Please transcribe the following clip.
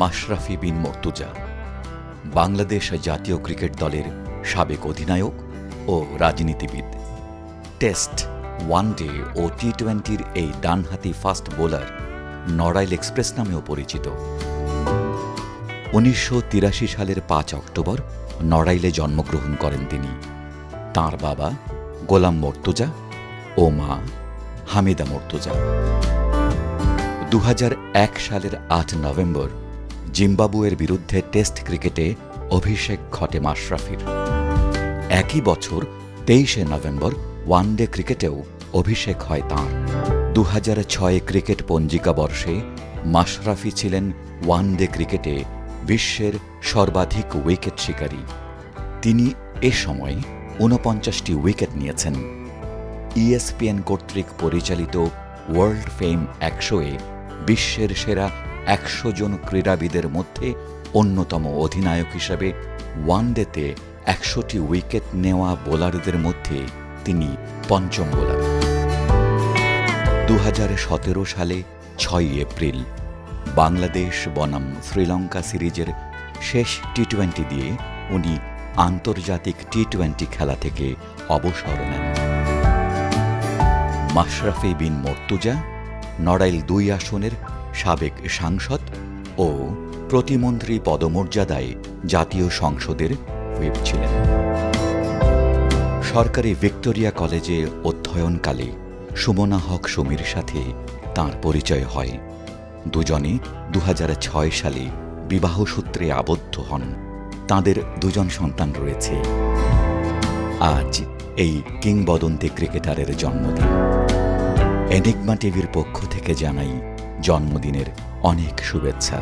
মাশরাফি বিন মর্তুজা, বাংলাদেশ জাতীয় ক্রিকেট দলের সাবেক অধিনায়ক ও রাজনীতিবিদ। টেস্ট ওয়ানডে ও টি টোয়েন্টির এই ডানহাতি ফাস্ট বোলার নড়াইল এক্সপ্রেস নামেও পরিচিত। উনিশশো তিরাশি সালের পাঁচ অক্টোবর নড়াইলে জন্মগ্রহণ করেন তিনি। তার বাবা গোলাম মর্তুজা ও মা হামিদা মর্তুজা। দু সালের আট নভেম্বর জিম্বাবুয়ের বিরুদ্ধে টেস্ট ক্রিকেটে অভিষেক ঘটে মাশরাফির। একই বছর তেইশে নভেম্বর ওয়ানডে ক্রিকেটেও অভিষেক হয় তাঁর। দু ছয় ক্রিকেট পঞ্জিকা বর্ষে মাশরাফি ছিলেন ওয়ানডে ক্রিকেটে বিশ্বের সর্বাধিক উইকেট শিকারী। তিনি এ সময় ঊনপঞ্চাশটি উইকেট নিয়েছেন। ইএসপিএন কর্তৃক পরিচালিত ওয়ার্ল্ড ফেম একশোয়ে বিশ্বের সেরা একশো জন ক্রীড়াবিদের মধ্যে অন্যতম অধিনায়ক হিসাবে ওয়ানডেতে একশোটি উইকেট নেওয়া বোলারদের মধ্যে তিনি পঞ্চম বোলার। দু সতেরো সালে ছয় এপ্রিল বাংলাদেশ বনাম শ্রীলঙ্কা সিরিজের শেষ টি টোয়েন্টি দিয়ে উনি আন্তর্জাতিক টি টোয়েন্টি খেলা থেকে অবসর নেন। মাশরাফি বিন মর্তুজা নড়াইল দুই আসনের সাবেক সাংসদ ও প্রতিমন্ত্রী পদমর্যাদায় জাতীয় সংসদের হুইপ ছিলেন। সরকারি ভিক্টোরিয়া কলেজে অধ্যয়নকালে সুমনা হক সুমির সাথে তার পরিচয় হয়। দুজনে দু হাজার ছয় সালে বিবাহসূত্রে আবদ্ধ হন। তাদের দুজন সন্তান রয়েছে। আজ এই কিংবদন্তি ক্রিকেটারের জন্মদিন। এনিগমা টিভির পক্ষ থেকে জানাই জন্মদিনের অনেক শুভেচ্ছা।